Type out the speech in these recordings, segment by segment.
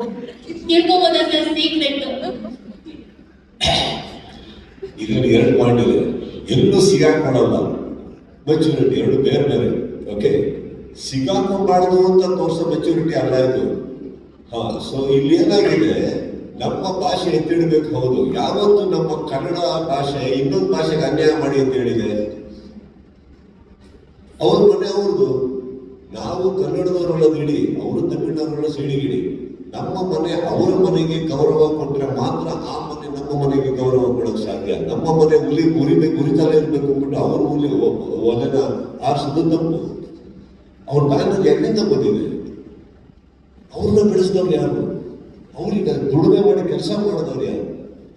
ತಿಳ್ಕೊಬೋದಾ sir secret ಇದರಲ್ಲಿ ಎರಡು point ಇದೆ. ಎಲ್ಲೂ ಸಿಗಾಕೊಳ್ಳಲ್ಲ ಮೆಚುರಿಟಿ ಎರಡು ಬೇರೆ ಬೇರೆ. ಓಕೆ ಸಿಗಾಕೊಂಬಾರ್ದು ಅಂತ ತೋರಿಸೋ ಮೆಚುರಿಟಿ ಅಲ್ಲ ಇದು. ಹಾ ಸೊ ಇಲ್ಲಿ ಏನಾಗಿದೆ? ನಮ್ಮ ಭಾಷೆ ಎತ್ತಿಡಬೇಕು, ಹೌದು. ಯಾವತ್ತು ನಮ್ಮ ಕನ್ನಡ ಭಾಷೆ, ಇನ್ನೊಂದು ಭಾಷೆಗೆ ಅನ್ಯಾಯ ಮಾಡಿ ಅಂತ ಹೇಳಿದೆ? ಅವ್ರ ಮನೆ ಅವ್ರದ್ದು. ನಾವು ಕನ್ನಡದವರಲ್ಲ ಇಡಿ ಅವರು ತಮಿಳ್ನಾಡಲ್ಲ ಸಿಡಿಗಿಡಿ ನಮ್ಮ ಮನೆ ಅವರ ಮನೆಗೆ ಗೌರವ ಕೊಟ್ಟರೆ ಮಾತ್ರ ಆ ಮನೆ ನಮ್ಮ ಮನೆಗೆ ಗೌರವ ಕೊಡೋಕೆ ಸಾಧ್ಯ. ನಮ್ಮ ಮನೆ ಹುಲಿ ಉರಿಬೇಕು ಗುರಿತಲೇ ಇರಬೇಕು ಅಂದ್ಬಿಟ್ಟು ಅವ್ರ ಹುಲಿ ಒಲೆನ ಆರಿಸೋದು ತಪ್ಪು. ಅವ್ರ ಬಾಯಿನಲ್ಲಿ ಎಲ್ಲಿಂದ ಬಂದಿದೆ. ಅವ್ರನ್ನ ಬೆಳೆಸಿದವ್ರು ಯಾರು? ಅವ್ರಿಗೆ ದುಡಿಮೆ ಮಾಡಿ ಕೆಲಸ ಮಾಡಿದವ್ರು ಯಾರು?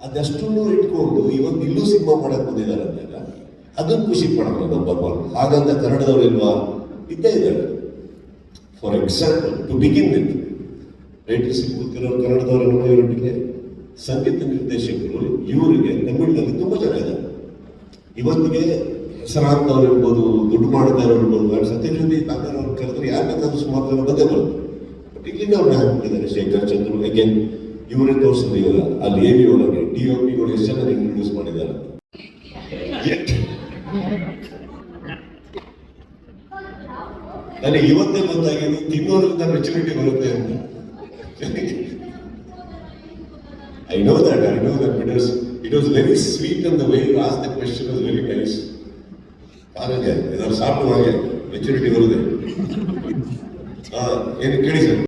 ಅದೆಷ್ಟನ್ನು ಇಟ್ಕೊಂಡು ಇವತ್ತು ಇಲ್ಲೂ ಸಿನಿಮಾ ಮಾಡಕ್ ಬಂದಿದ್ದಾರೆ ಅಂದಾಗ ಅದನ್ನ ಖುಷಿ ಪಡೋಣ ನಂಬರ್ ಒನ್ ಹಾಗಂತ ಕನ್ನಡದವ್ರು ಇಲ್ವಾ? ಇದ್ದೇ ಇದ್ದಾರೆ. For example to begin with writers ಕೂತಿರೋರು ಕನ್ನಡದವರು ಇವರೊಟ್ಟಿಗೆ ಸಂಗೀತ ನಿರ್ದೇಶಕರು ಇವರಿಗೆ ತಮಿಳಿನಲ್ಲಿ ತುಂಬಾ ಜನ ಇದ್ದಾರೆ. ಇವತ್ತಿಗೆ ಹೆಸರಾಂತವ್ರು ಇರ್ಬೋದು, ದುಡ್ಡು ಮಾಡ್ತಾ ಇರ್ಬೋದು ಸತ್ಯಜ್ಯೋತಿ ಕಾಂಗ್ರೆಸ್ ಅವ್ರು ಕರೆದ್ರೆ ಯಾರು ಬೇಕಾದ್ರೂ ಸುಮಾರು ಜನ ಬಂದೇ ಬರುತ್ತೆ. ಬಟ್ ಇಲ್ಲಿಂದ ಅವ್ರು ಹಾಕ್ಬಿಟ್ಟಿದ್ದಾರೆ ಶೇಖರ್ ಚಂದ್ರು ಅಗೇನ್ ಇವರೇ ತೋರಿಸಿದ್ರು ಇವಾಗ. ಅಲ್ಲಿ ಎ ವಿ ಒಳಗೆ ಡಿ ಒ ಪಿಗಳು ಎಷ್ಟು ಜನ ಇಂಟ್ರೊಡ್ಯೂಸ್ ಮಾಡಿದ್ದಾರೆ ನನಗೆ ಇವತ್ತೇ ಗೊತ್ತಾಗಿದೆ ತಿನ್ನೋದ್ರಿಂದ ಮೆಚುರಿಟಿ ಬರುತ್ತೆ ಅಂತ. I know that, I know that, but it was, it was very sweet and the way you asked the question was very nice. பாருங்க ஏதாவது சாப்பிடுவாங்க மெச்சூரிட்டி வருது எனக்கு